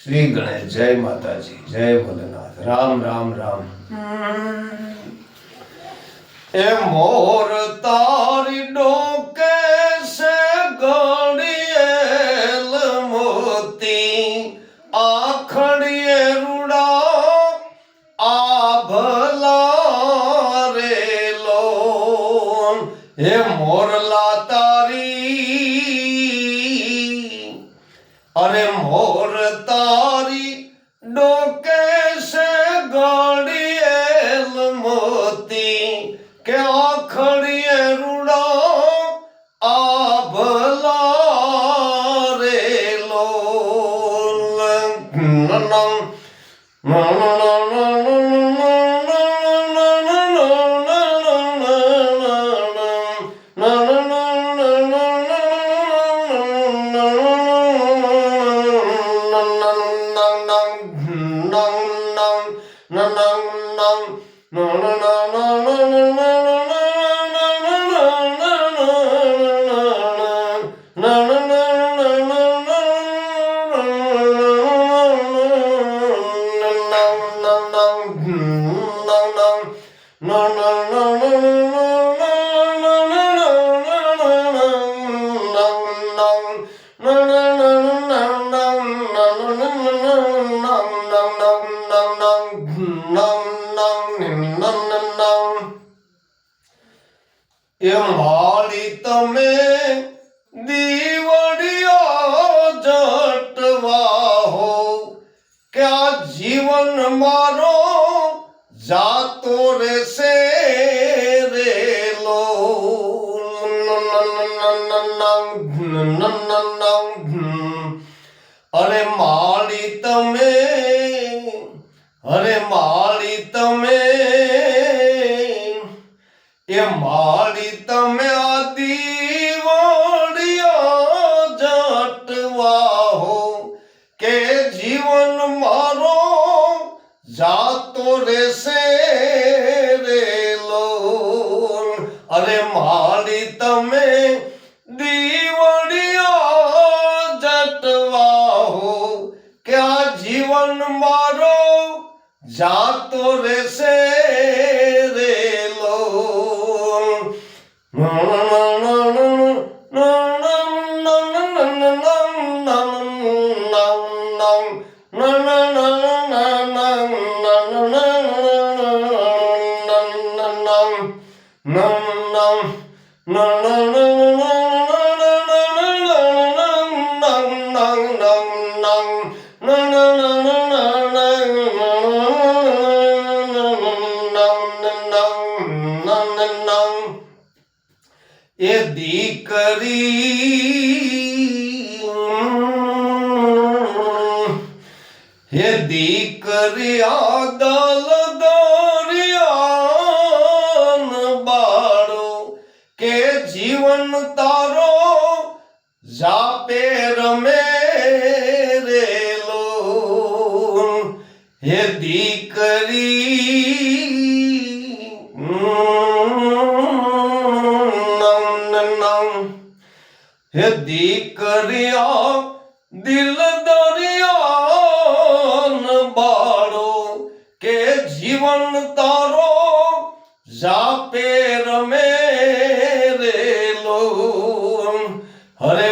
શ્રી ગણેશ જય માતાજી, જય ભોલેનાથ. રામ રામ રામ. એ મોર તારી ડોકે છે ગળિયેલ મોતી, આખડીએ રૂડા આભલા રે લો હે મોરલા મોર તારી ડોકે છે ગળિયેલ મોતી કે આખડીએ રૂડો આ ભલા રે એ માળી તમે દીવડિયા જટવા હો. કે આ જીવન મારો જાતો રહેશે રેલો અરે માળી તમે, અરે માળી તમે. તમે દીવડિયા જટવા હો કે આ જીવન મારો જાતો રહેશે? જીવન તારો જાપે રમે રેલો હે દીકરી હે દીકરિયા દિલ રેલો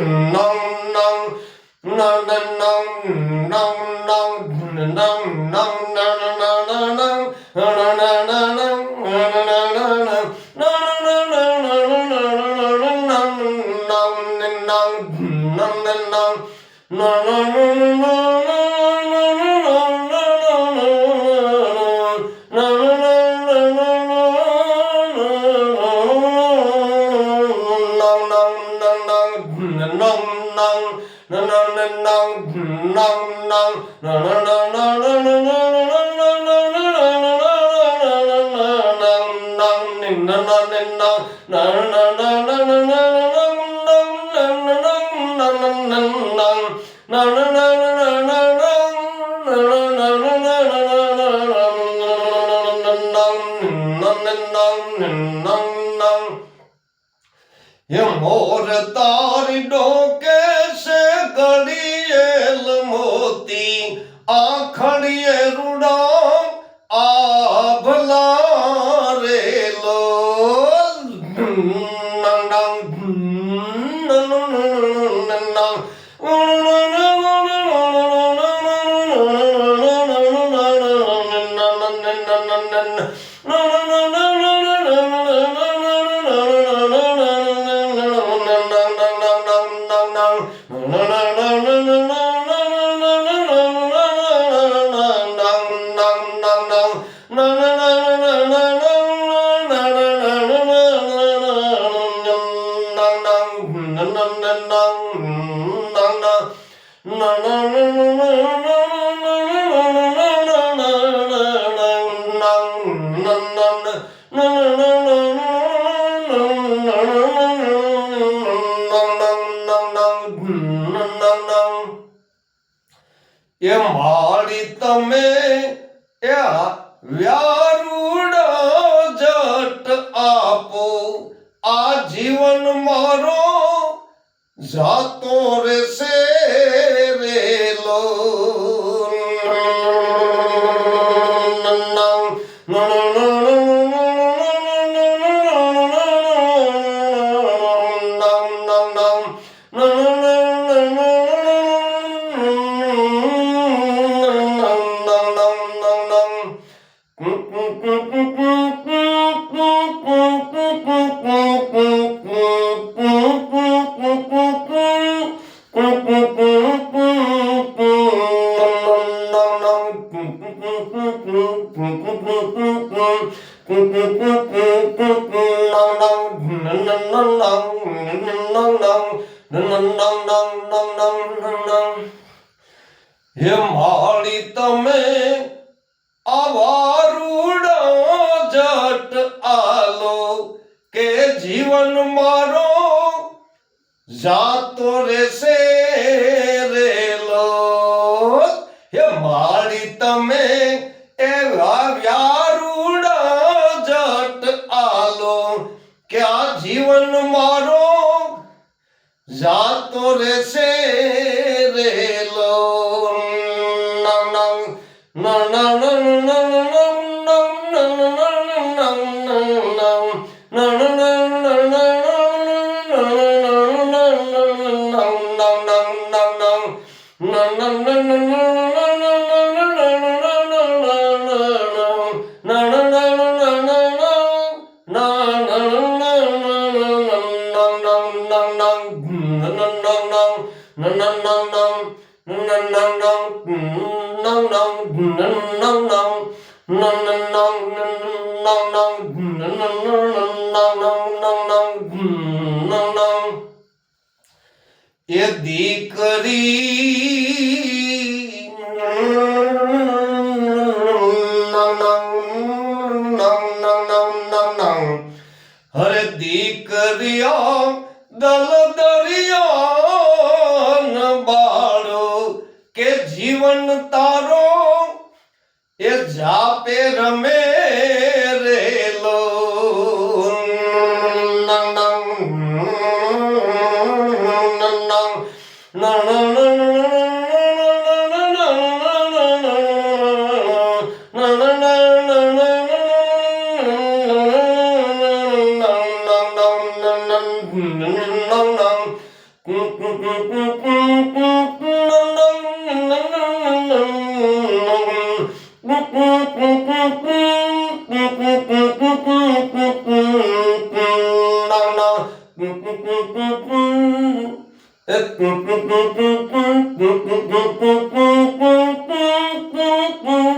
no no no no નમ નમ નમ નમ નમ નમ નમ એ મોર તારી ડોકે છે એ મારી તમે એ વ્યારુડા જટ આપો. આ જીવન મારો જાતો રહેશે રેલો આ જીવન મારો જાતો રહેશે એ એ દીકરી હરે દીકરીઓ દલ દરિયા જાપે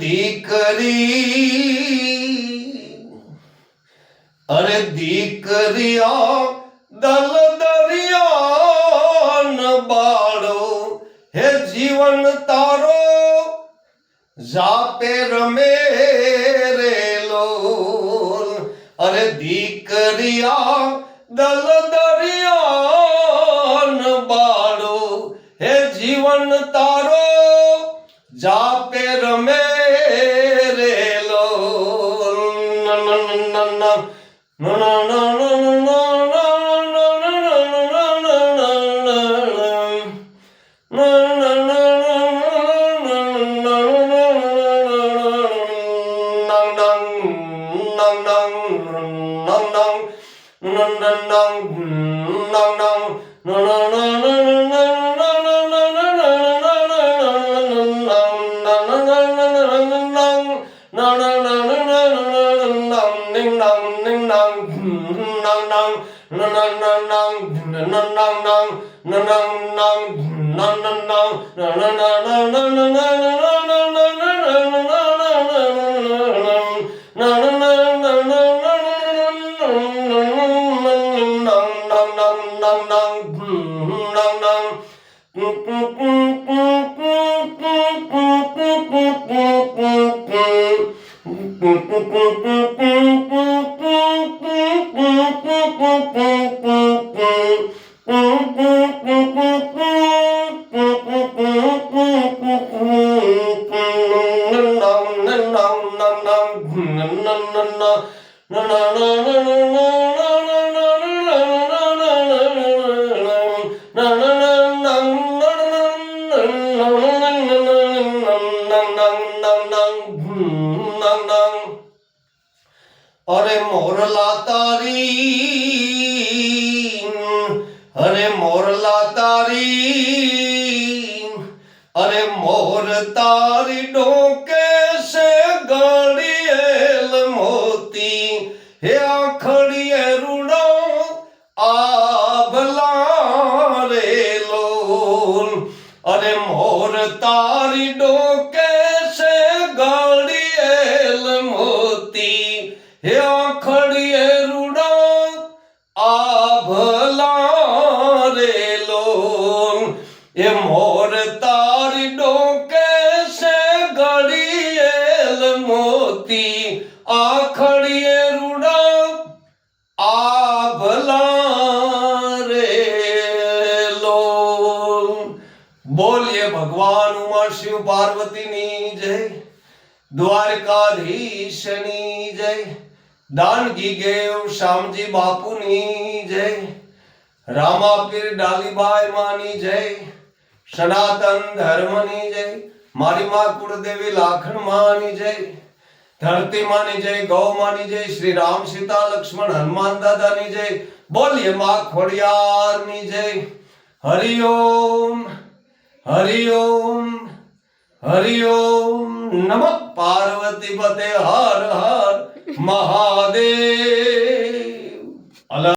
દીકરી અરે દીકરીઓ દલ દરિયા બાળો હે જીવન તારો જાપે રમે રેલો અરે દીકરિયા દલ દરિયા ન બાળો. હે જીવન તારો જાતે રમે રેલો અરે મોરલા તારી અરે મોર તારી ડોકે એ મોર તારી ડોકે છે ઘડીએલ મોતી, આખડીએ રૂડા, આભલા રેલો બોલીએ ભગવાન ઉમા શિવ પાર્વતીની જય, દ્વારકાધીશની જય, દાનગી ગેવ શ્યામજી બાપુની જય, રામાપીર ડાલીબાઈ માની જય. સનાતન ધર્મની જય, મારી માં કુળદેવી લાખણ માની જય, ધરતી માની જય, ગૌ માની જય, શ્રી રામ સીતા લક્ષ્મણ હનુમાન દાદાની જય, બોલીએ માં ખોડિયારની જય. હરિ ઓમ હરિ ઓમ હરિ ઓમ, નમઃ. પાર્વતી પતે હર હર મહાદેવ.